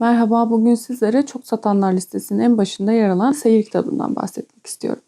Merhaba, bugün sizlere çok satanlar listesinin en başında yer alan Seyir kitabından bahsetmek istiyorum.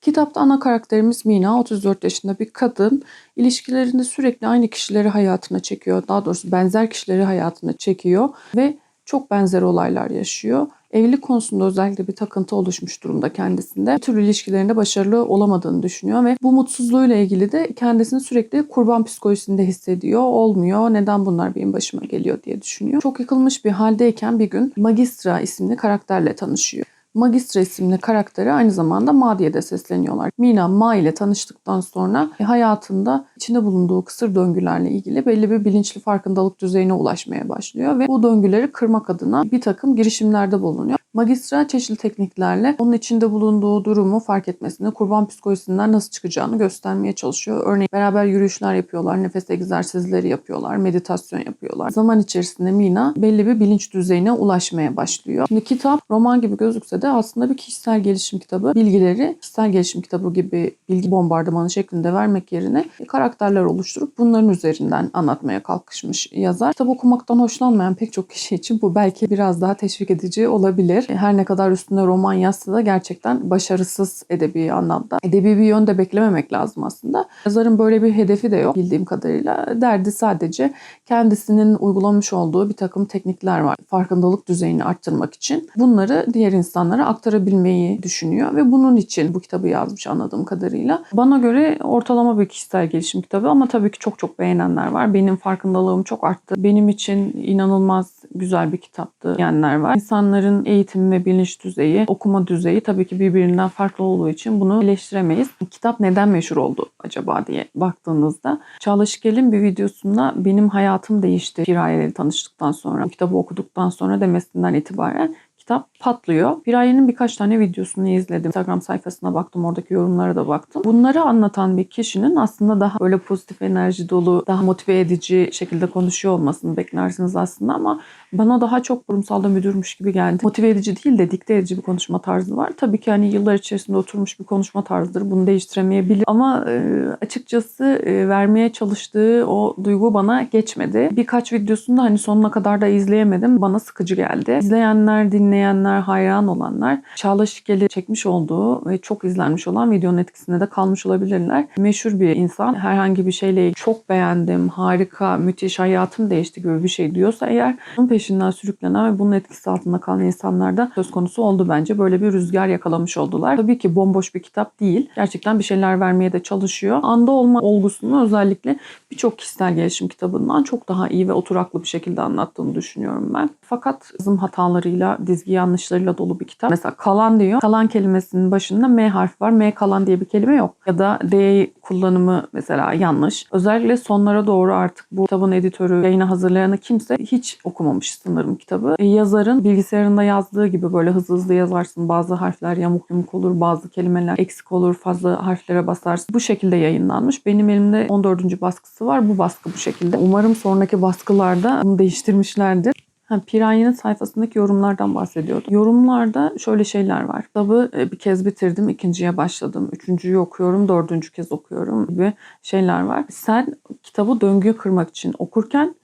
Kitapta ana karakterimiz Mina, 34 yaşında bir kadın. İlişkilerinde sürekli aynı kişileri hayatına çekiyor. Daha doğrusu benzer kişileri hayatına çekiyor ve çok benzer olaylar yaşıyor. Evlilik konusunda özellikle bir takıntı oluşmuş durumda kendisinde. Bir türlü ilişkilerinde başarılı olamadığını düşünüyor ve bu mutsuzluğuyla ilgili de kendisini sürekli kurban psikolojisinde hissediyor. Olmuyor, neden bunlar benim başıma geliyor diye düşünüyor. Çok yıkılmış bir haldeyken bir gün Magistra isimli karakterle tanışıyor. Magistra isimli karakteri aynı zamanda Ma diye de sesleniyorlar. Mina Ma ile tanıştıktan sonra hayatında içinde bulunduğu kısır döngülerle ilgili belli bir bilinçli farkındalık düzeyine ulaşmaya başlıyor ve bu döngüleri kırmak adına bir takım girişimlerde bulunuyor. Magistra çeşitli tekniklerle onun içinde bulunduğu durumu fark etmesini, kurban psikolojisinden nasıl çıkacağını göstermeye çalışıyor. Örneğin beraber yürüyüşler yapıyorlar, nefes egzersizleri yapıyorlar, meditasyon yapıyorlar. Zaman içerisinde Mina belli bir bilinç düzeyine ulaşmaya başlıyor. Şimdi kitap roman gibi gözükse de aslında bir kişisel gelişim kitabı. Bilgileri kişisel gelişim kitabı gibi bilgi bombardımanı şeklinde vermek yerine karakterler oluşturup bunların üzerinden anlatmaya kalkışmış yazar. Kitap okumaktan hoşlanmayan pek çok kişi için bu belki biraz daha teşvik edici olabilir. Her ne kadar üstünde roman yazsa da gerçekten başarısız edebi anlamda. Edebi bir yönde beklememek lazım aslında. Yazarın böyle bir hedefi de yok bildiğim kadarıyla. Derdi sadece kendisinin uygulamış olduğu bir takım teknikler var. Farkındalık düzeyini arttırmak için. Bunları diğer insanlara aktarabilmeyi düşünüyor ve bunun için bu kitabı yazmış anladığım kadarıyla. Bana göre ortalama bir kişisel gelişim kitabı ama tabii ki çok çok beğenenler var. Benim farkındalığım çok arttı. Benim için inanılmaz güzel bir kitaptı diyenler var. İnsanların eğitim ve bilinç düzeyi, okuma düzeyi tabii ki birbirinden farklı olduğu için bunu eleştiremeyiz. Kitap neden meşhur oldu acaba diye baktığınızda Çağla Şikel'in bir videosunda benim hayatım değişti Piraye'yle tanıştıktan sonra, kitabı okuduktan sonra demesinden itibaren kitap patlıyor. Piraye'nin birkaç tane videosunu izledim. Instagram sayfasına baktım, oradaki yorumlara da baktım. Bunları anlatan bir kişinin aslında daha böyle pozitif enerji dolu, daha motive edici şekilde konuşuyor olmasını beklersiniz aslında ama bana daha çok kurumsalda müdürmüş gibi geldi. Motive edici değil de dikte edici bir konuşma tarzı var. Tabii ki hani yıllar içerisinde oturmuş bir konuşma tarzıdır. Bunu değiştiremeyebilir. Ama e, açıkçası e, vermeye çalıştığı o duygu bana geçmedi. Birkaç videosunu da hani sonuna kadar da izleyemedim. Bana sıkıcı geldi. İzleyenler, dinleyenler, hayran olanlar Çağla Şikel'i çekmiş olduğu ve çok izlenmiş olan videonun etkisinde de kalmış olabilirler. Meşhur bir insan. Herhangi bir şeyle çok beğendim, harika, müthiş, hayatım değişti gibi bir şey diyorsa eğer bunun peşinden sürüklenen ve bunun etkisi altında kalan insanlar da söz konusu oldu bence. Böyle bir rüzgar yakalamış oldular. Tabii ki bomboş bir kitap değil. Gerçekten bir şeyler vermeye de çalışıyor. Anda olma olgusunu özellikle birçok kişisel gelişim kitabından çok daha iyi ve oturaklı bir şekilde anlattığını düşünüyorum ben. Fakat yazım hatalarıyla, dizgi yanlışlarıyla dolu bir kitap. Mesela kalan diyor. Kalan kelimesinin başında M harfi var. M kalan diye bir kelime yok. Ya da D kullanımı mesela yanlış. Özellikle sonlara doğru artık bu kitabın editörü, yayına hazırlayanı kimse hiç okumamış sanırım kitabı. E, yazarın bilgisayarında yazdığı gibi böyle hızlı hızlı yazarsın. Bazı harfler yamuk yumuk olur, bazı kelimeler eksik olur, fazla harflere basarsın. Bu şekilde yayınlanmış. Benim elimde 14. baskısı var. Bu baskı bu şekilde. Umarım sonraki baskılarda bunu değiştirmişlerdir. Ha, Piraye'nin sayfasındaki yorumlardan bahsediyordu. Yorumlarda şöyle şeyler var. Kitabı e, bir kez bitirdim, ikinciye başladım. Üçüncüyü okuyorum, dördüncü kez okuyorum gibi şeyler var. Sen kitabı döngüyü kırmak için okurken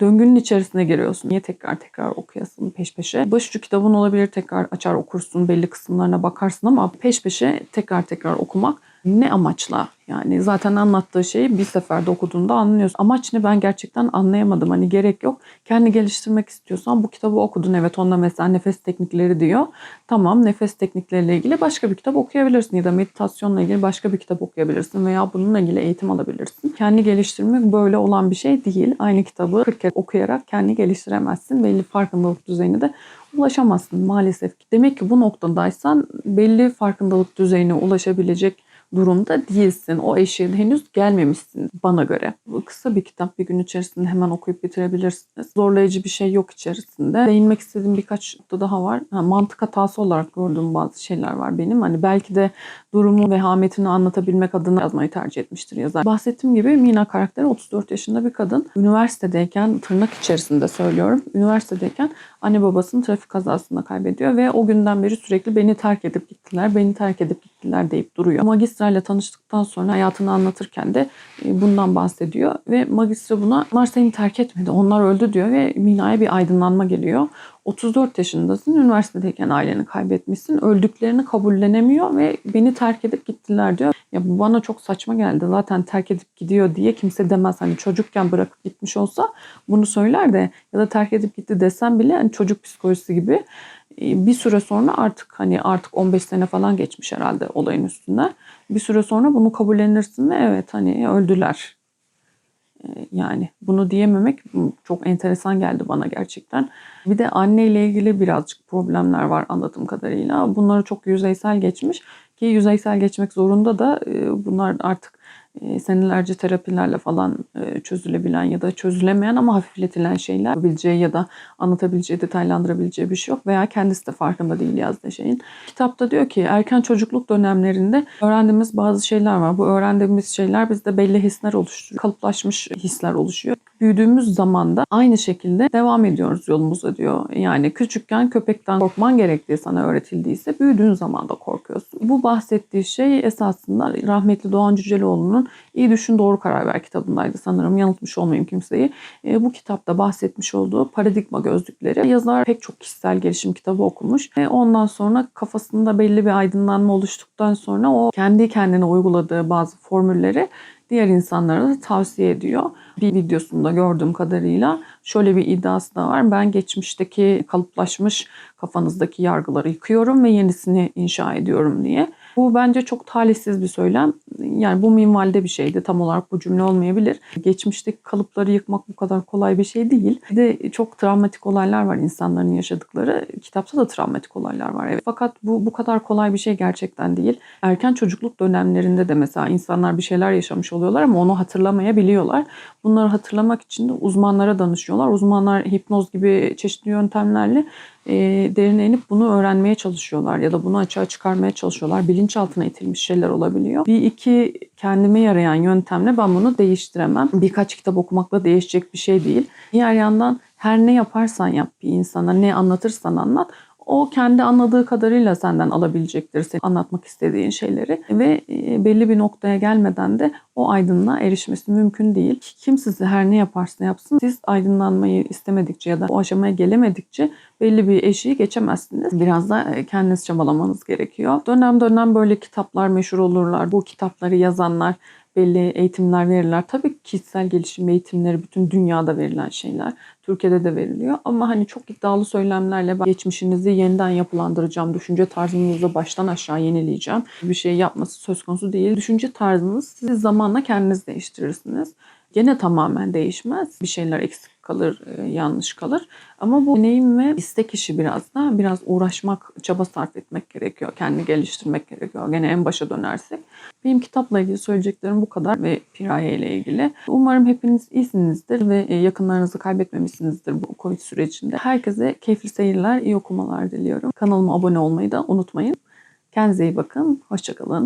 döngünün içerisine giriyorsun. Niye tekrar tekrar okuyasın peş peşe? Başucu kitabın olabilir tekrar açar okursun belli kısımlarına bakarsın ama peş peşe tekrar tekrar okumak ne amaçla? Yani zaten anlattığı şeyi bir seferde okuduğunda anlıyorsun. Amaç ne ben gerçekten anlayamadım. Hani gerek yok. Kendi geliştirmek istiyorsan bu kitabı okudun. Evet onda mesela nefes teknikleri diyor. Tamam nefes teknikleriyle ilgili başka bir kitap okuyabilirsin. Ya da meditasyonla ilgili başka bir kitap okuyabilirsin. Veya bununla ilgili eğitim alabilirsin. Kendi geliştirmek böyle olan bir şey değil. Aynı kitabı 40 kez okuyarak kendi geliştiremezsin. Belli farkındalık düzeyine de ulaşamazsın maalesef. Demek ki bu noktadaysan belli farkındalık düzeyine ulaşabilecek durumda değilsin. O eşiğe henüz gelmemişsin bana göre. Bu kısa bir kitap bir gün içerisinde hemen okuyup bitirebilirsiniz. Zorlayıcı bir şey yok içerisinde. Değinmek istediğim birkaç nokta daha var. Ha, mantık hatası olarak gördüğüm bazı şeyler var benim. Hani belki de durumu vehametini anlatabilmek adına yazmayı tercih etmiştir yazar. Bahsettiğim gibi Mina karakteri 34 yaşında bir kadın. Üniversitedeyken tırnak içerisinde söylüyorum. Üniversitedeyken anne babasını trafik kazasında kaybediyor ve o günden beri sürekli beni terk edip gittiler, beni terk edip gittiler deyip duruyor. Magistra ile tanıştıktan sonra hayatını anlatırken de e, bundan bahsediyor ve magistra buna onlar seni terk etmedi, onlar öldü diyor ve Mina'ya bir aydınlanma geliyor. 34 yaşındasın, üniversitedeyken aileni kaybetmişsin, öldüklerini kabullenemiyor ve beni terk edip gittiler diyor. Ya bu bana çok saçma geldi. Zaten terk edip gidiyor diye kimse demez. Hani çocukken bırakıp gitmiş olsa bunu söyler de ya da terk edip gitti desem bile hani çocuk psikolojisi gibi bir süre sonra artık hani artık 15 sene falan geçmiş herhalde olayın üstüne. Bir süre sonra bunu kabullenirsin ve evet hani öldüler. E, Yani bunu diyememek çok enteresan geldi bana gerçekten. Bir de anneyle ilgili birazcık problemler var anladığım kadarıyla. Bunları çok yüzeysel geçmiş ki yüzeysel geçmek zorunda da e, bunlar artık e, senelerce terapilerle falan e, çözülebilen ya da çözülemeyen ama hafifletilen şeyler yapabileceği ya da anlatabileceği, detaylandırabileceği bir şey yok veya kendisi de farkında değil yazdığı şeyin. Kitapta diyor ki erken çocukluk dönemlerinde öğrendiğimiz bazı şeyler var. Bu öğrendiğimiz şeyler bizde belli hisler oluşturuyor. Kalıplaşmış hisler oluşuyor. Büyüdüğümüz zaman da aynı şekilde devam ediyoruz yolumuza diyor. Yani küçükken köpekten korkman gerektiği sana öğretildiyse büyüdüğün zaman da korkuyorsun. Bu bahsettiği şey esasında rahmetli Doğan Cüceloğlu'nun İyi Düşün Doğru Karar Ver kitabındaydı sanırım. Yanıltmış olmayayım kimseyi. E, bu kitapta bahsetmiş olduğu paradigma gözlükleri. Yazar pek çok kişisel gelişim kitabı okumuş. E, ondan sonra kafasında belli bir aydınlanma oluştuktan sonra o kendi kendine uyguladığı bazı formülleri diğer insanlara da tavsiye ediyor. Bir videosunda gördüğüm kadarıyla şöyle bir iddiası da var. Ben geçmişteki kalıplaşmış kafanızdaki yargıları yıkıyorum ve yenisini inşa ediyorum diye. Bu bence çok talihsiz bir söylem. Yani bu minvalde bir şeydi. Tam olarak bu cümle olmayabilir. Geçmişteki kalıpları yıkmak bu kadar kolay bir şey değil. Bir de çok travmatik olaylar var insanların yaşadıkları. Kitapta da travmatik olaylar var. Evet. Fakat bu bu kadar kolay bir şey gerçekten değil. Erken çocukluk dönemlerinde de mesela insanlar bir şeyler yaşamış oluyorlar ama onu hatırlamayabiliyorlar. Bunları hatırlamak için de uzmanlara danışıyorlar. Uzmanlar hipnoz gibi çeşitli yöntemlerle e, derine inip bunu öğrenmeye çalışıyorlar ya da bunu açığa çıkarmaya çalışıyorlar. Bilinçaltına itilmiş şeyler olabiliyor. Bir iki kendime yarayan yöntemle ben bunu değiştiremem. Birkaç kitap okumakla değişecek bir şey değil. Diğer yandan her ne yaparsan yap bir insana, ne anlatırsan anlat o kendi anladığı kadarıyla senden alabilecektir senin anlatmak istediğin şeyleri ve belli bir noktaya gelmeden de o aydınlığa erişmesi mümkün değil. Kim sizi her ne yaparsa yapsın siz aydınlanmayı istemedikçe ya da o aşamaya gelemedikçe belli bir eşiği geçemezsiniz. Biraz da kendiniz çabalamanız gerekiyor. Dönem dönem böyle kitaplar meşhur olurlar. Bu kitapları yazanlar belli eğitimler verirler. Tabii kişisel gelişim eğitimleri bütün dünyada verilen şeyler. Türkiye'de de veriliyor. Ama hani çok iddialı söylemlerle ben geçmişinizi yeniden yapılandıracağım, düşünce tarzınızı baştan aşağı yenileyeceğim. Bir şey yapması söz konusu değil. Düşünce tarzınız siz zamanla kendiniz değiştirirsiniz. Gene tamamen değişmez. Bir şeyler eksik kalır, e, yanlış kalır. Ama bu deneyim ve istek işi biraz da biraz uğraşmak, çaba sarf etmek gerekiyor. Kendini geliştirmek gerekiyor. Gene en başa dönersek. Benim kitapla ilgili söyleyeceklerim bu kadar ve Piraye ile ilgili. Umarım hepiniz iyisinizdir ve e, yakınlarınızı kaybetmemişsinizdir bu Covid sürecinde. Herkese keyifli seyirler, iyi okumalar diliyorum. Kanalıma abone olmayı da unutmayın. Kendinize iyi bakın. Hoşçakalın.